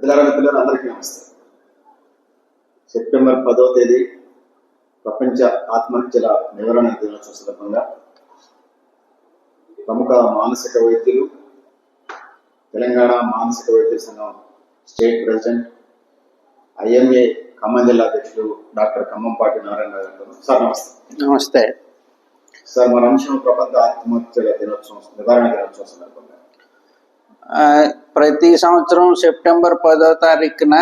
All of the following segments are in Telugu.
పెద్దలారా మిత్రులారా అందరికీ నమస్తే. సెప్టెంబర్ పదో తేదీ ప్రపంచ ఆత్మహత్యల నివారణ దినోత్సవం సందర్భంగా ప్రముఖ మానసిక వైద్యులు తెలంగాణ మానసిక వైద్య సంఘం స్టేట్ ప్రెసిడెంట్ ఐఎంఏ ఖమ్మం జిల్లా అధ్యక్షుడు డాక్టర్ ఖమ్మంపాటి నారాయణ గారు సార్ నమస్తే. నమస్తే. సార్ మన అంశం ప్రపంచ ఆత్మహత్యల దినోత్సవం నివారణ దినోత్సవం సందర్భంగా. ప్రతి సంవత్సరం సెప్టెంబర్ పదో తారీఖున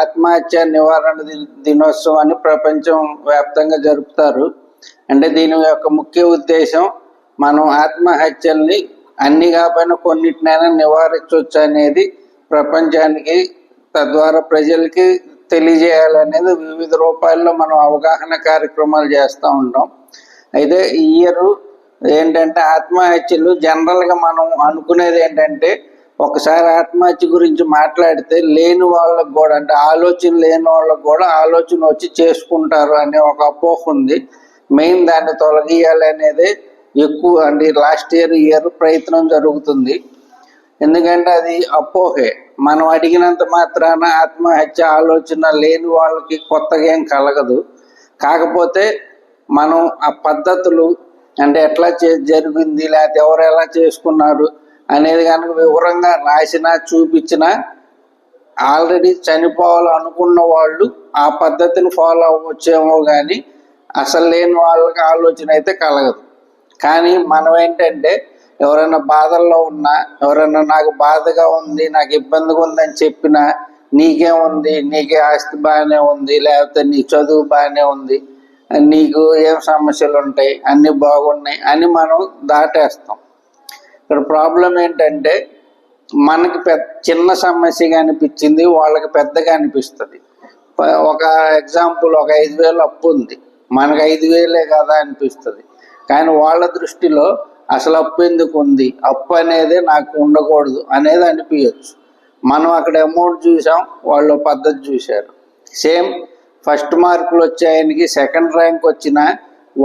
ఆత్మహత్య నివారణ దినోత్సవాన్ని ప్రపంచం వ్యాప్తంగా జరుపుతారు. అంటే దీని యొక్క ముఖ్య ఉద్దేశం మనం ఆత్మహత్యల్ని అన్ని కాకపోయినా కొన్నిటినైనా నివారించవచ్చు అనేది ప్రపంచానికి తద్వారా ప్రజలకి తెలియజేయాలనేది వివిధ రూపాల్లో మనం అవగాహన కార్యక్రమాలు చేస్తూ ఉంటాం. అయితే ఈ ఇయర్ ఏంటంటే ఆత్మహత్యలు జనరల్గా మనం అనుకునేది ఏంటంటే ఒకసారి ఆత్మహత్య గురించి మాట్లాడితే లేని వాళ్ళకు కూడా అంటే ఆలోచన లేని వాళ్ళకు కూడా ఆలోచన వచ్చి చేసుకుంటారు అనే ఒక అపోహ ఉంది. మెయిన్ దాన్ని తొలగియాలి అనేది ఎక్కువ అంటే లాస్ట్ ఇయర్ ఇయర్ ప్రయత్నం జరుగుతుంది. ఎందుకంటే అది అపోహే. మనం అడిగినంత మాత్రాన ఆత్మహత్య ఆలోచన లేని వాళ్ళకి కొత్తగా ఏం కలగదు. కాకపోతే మనం ఆ పద్ధతులు అంటే ఎట్లా చే జరిగింది లేకపోతే ఎవరు ఎలా చేసుకున్నారు అనేది కనుక వివరంగా రాసినా చూపించినా ఆల్రెడీ చనిపోవాలనుకున్న వాళ్ళు ఆ పద్ధతిని ఫాలో అవ్వచ్చేమో కానీ అసలు లేని వాళ్ళకి ఆలోచన అయితే కలగదు. కానీ మనం ఏంటంటే ఎవరైనా బాధల్లో ఉన్నా ఎవరైనా నాకు బాధగా ఉంది నాకు ఇబ్బందిగా ఉందని చెప్పినా నీకేముంది నీకే ఆస్తి బాగానే ఉంది లేకపోతే నీ చదువు బాగానే ఉంది నీకు ఏం సమస్యలు ఉంటాయి అన్నీ బాగున్నాయి అని మనం దాటేస్తాం. ఇక్కడ ప్రాబ్లం ఏంటంటే మనకి పెద్ద చిన్న సమస్యగా అనిపించింది వాళ్ళకి పెద్దగా అనిపిస్తుంది. ఒక ఎగ్జాంపుల్ ఒక ఐదు వేలు అప్పు ఉంది. మనకు ఐదు వేలే కదా అనిపిస్తుంది. కానీ వాళ్ళ దృష్టిలో అసలు అప్పు ఎందుకు ఉంది? అప్పు అనేది నాకు ఉండకూడదు అనేది అనిపించచ్చు మనం అక్కడ అమౌంట్ చూసాం వాళ్ళు పద్ధతి చూశారు. సేమ్ ఫస్ట్ మార్కులు వచ్చాయనికి సెకండ్ ర్యాంక్ వచ్చినా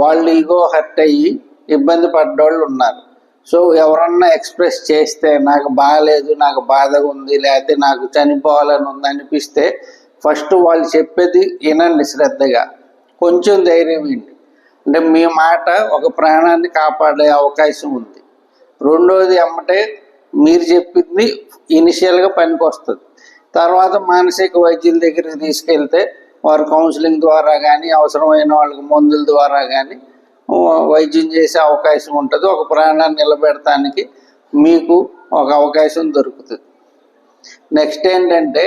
వాళ్ళు ఈగో హర్ట్ అయ్యి ఇబ్బంది పడ్డోళ్ళు ఉన్నారు. సో ఎవరన్నా ఎక్స్ప్రెస్ చేస్తే నాకు బాగాలేదు నాకు బాధగా ఉంది లేకపోతే నాకు చనిపోవాలని ఉంది అనిపిస్తే ఫస్ట్ వాళ్ళు చెప్పేది వినండి శ్రద్ధగా. కొంచెం ధైర్యం ఇవ్వండి. అంటే మీ మాట ఒక ప్రాణాన్ని కాపాడే అవకాశం ఉంది. రెండోది అమ్మటే మీరు చెప్పింది ఇనిషియల్గా పనికి వస్తుంది. తర్వాత మానసిక వైద్యుల దగ్గరికి తీసుకెళ్తే వారు కౌన్సిలింగ్ ద్వారా కానీ అవసరమైన వాళ్ళకి మందుల ద్వారా కానీ వైద్యం చేసే అవకాశం ఉంటుంది. ఒక ప్రాణాన్ని నిలబెడటానికి మీకు ఒక అవకాశం దొరుకుతుంది. నెక్స్ట్ ఏంటంటే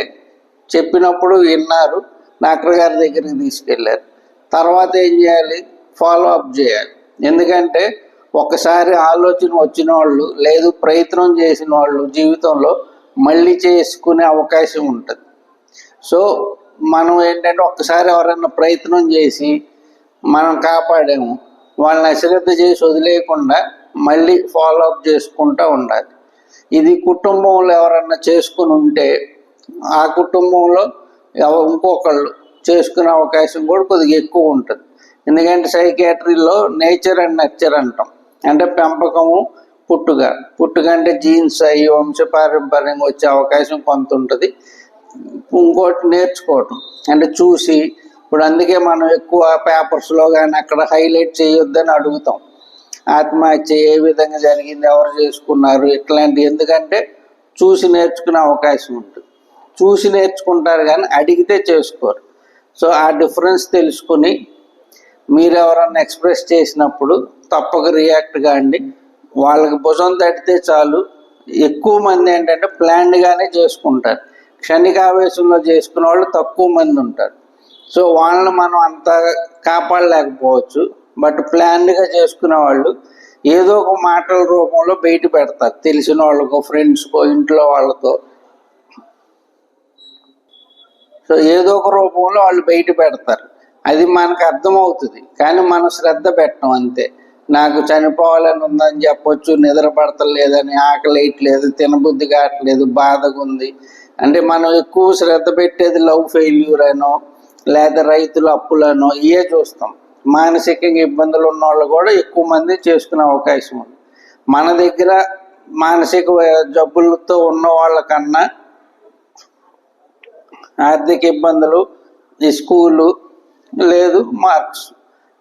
చెప్పినప్పుడు విన్నారు డాక్టర్ గారి దగ్గరికి తీసుకెళ్ళారు తర్వాత ఏం చేయాలి? ఫాలో అప్ చేయాలి. ఎందుకంటే ఒకసారి ఆలోచన వచ్చిన వాళ్ళు లేదు ప్రయత్నం చేసిన వాళ్ళు జీవితంలో మళ్ళీ చేసుకునే అవకాశం ఉంటుంది. సో మనం ఏంటంటే ఒక్కసారి ఎవరైనా ప్రయత్నం చేసి మనం కాపాడాము వాళ్ళని అశ్రద్ధ చేసి వదిలేయకుండా మళ్ళీ ఫాలో అప్ చేసుకుంటూ ఉండాలి. ఇది కుటుంబంలో ఎవరన్నా చేసుకుని ఉంటే ఆ కుటుంబంలో ఇంకొకళ్ళు చేసుకునే అవకాశం కూడా కొద్దిగా ఎక్కువ ఉంటుంది. ఎందుకంటే సైకాట్రీలో నేచర్ అండ్ నర్చర్ అంటాం. అంటే పెంపకము పుట్టుక. పుట్టుక అంటే జీన్స్ అయ్యి వంశపారంపర్యంగా వచ్చే అవకాశం కొంత ఉంటుంది. ఇంకోటి నేర్చుకోవటం. అంటే చూసి ఇప్పుడు అందుకే మనం ఎక్కువ పేపర్స్లో కానీ అక్కడ హైలైట్ చేయొద్దని అడుగుతాం. ఆత్మహత్య ఏ విధంగా జరిగింది ఎవరు చేసుకున్నారు ఇట్లాంటి ఎందుకంటే చూసి నేర్చుకునే అవకాశం ఉంటుంది. చూసి నేర్చుకుంటారు కానీ అడిగితే చేసుకోరు. సో ఆ డిఫరెన్స్ తెలుసుకుని మీరు ఎవరన్నా ఎక్స్ప్రెస్ చేసినప్పుడు తప్పక రియాక్ట్ కాండి. వాళ్ళకి భుజం తట్టితే చాలు. ఎక్కువ మంది ఏంటంటే ప్లాన్డ్గానే చేసుకుంటారు. క్షణికావేశంలో చేసుకున్న వాళ్ళు తక్కువ మంది ఉంటారు. సో వాళ్ళని మనం అంత కాపాడలేకపోవచ్చు. బట్ ప్లాన్డ్గా చేసుకునే వాళ్ళు ఏదో ఒక మాటల రూపంలో బయట పెడతారు. తెలిసిన వాళ్ళకో ఫ్రెండ్స్కో ఇంట్లో వాళ్ళతో. సో ఏదో ఒక రూపంలో వాళ్ళు బయట పెడతారు. అది మనకు అర్థమవుతుంది. కానీ మనం శ్రద్ధ పెట్టడం అంతే. నాకు చనిపోవాలని ఉందని చెప్పొచ్చు నిద్ర పడతలేదని ఆకలి వేయట్లేదు తినబుద్ధి కావట్లేదు బాధగా ఉంది అంటే మనం ఎక్కువ శ్రద్ధ పెట్టేది లవ్ ఫెయిల్యూర్ అనో లేదా రైతుల అప్పులనో ఇవే చూస్తాం. మానసికంగా ఇబ్బందులు ఉన్న వాళ్ళు కూడా ఎక్కువ మంది చేసుకునే అవకాశం ఉంది. మన దగ్గర మానసిక జబ్బులతో ఉన్న వాళ్ళకన్నా ఆర్థిక ఇబ్బందులు స్కూలు లేదు మార్క్స్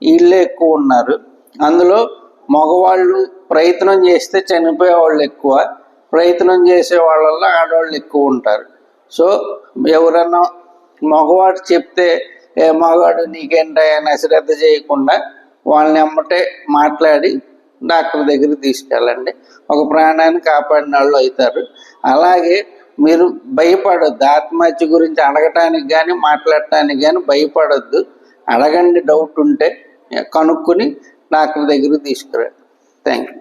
వీళ్ళే ఎక్కువ ఉన్నారు. అందులో మగవాళ్ళు ప్రయత్నం చేస్తే చనిపోయే వాళ్ళు ఎక్కువ. ప్రయత్నం చేసే వాళ్ళల్లో ఆడవాళ్ళు ఎక్కువ ఉంటారు. సో ఎవరన్నా మగవాడు చెప్తే ఏ మగవాడు నీకేంటని అశ్రద్ధ చేయకుండా వాళ్ళని అమ్మటే మాట్లాడి డాక్టర్ దగ్గరికి తీసుకెళ్ళండి. ఒక ప్రాణాన్ని కాపాడిన వాళ్ళు అవుతారు. అలాగే మీరు భయపడొద్దు. ఆత్మహత్య గురించి అడగటానికి కానీ మాట్లాడటానికి కానీ భయపడొద్దు. అడగండి డౌట్ ఉంటే కనుక్కుని డాక్టర్ దగ్గరికి తీసుకురండి. Thank you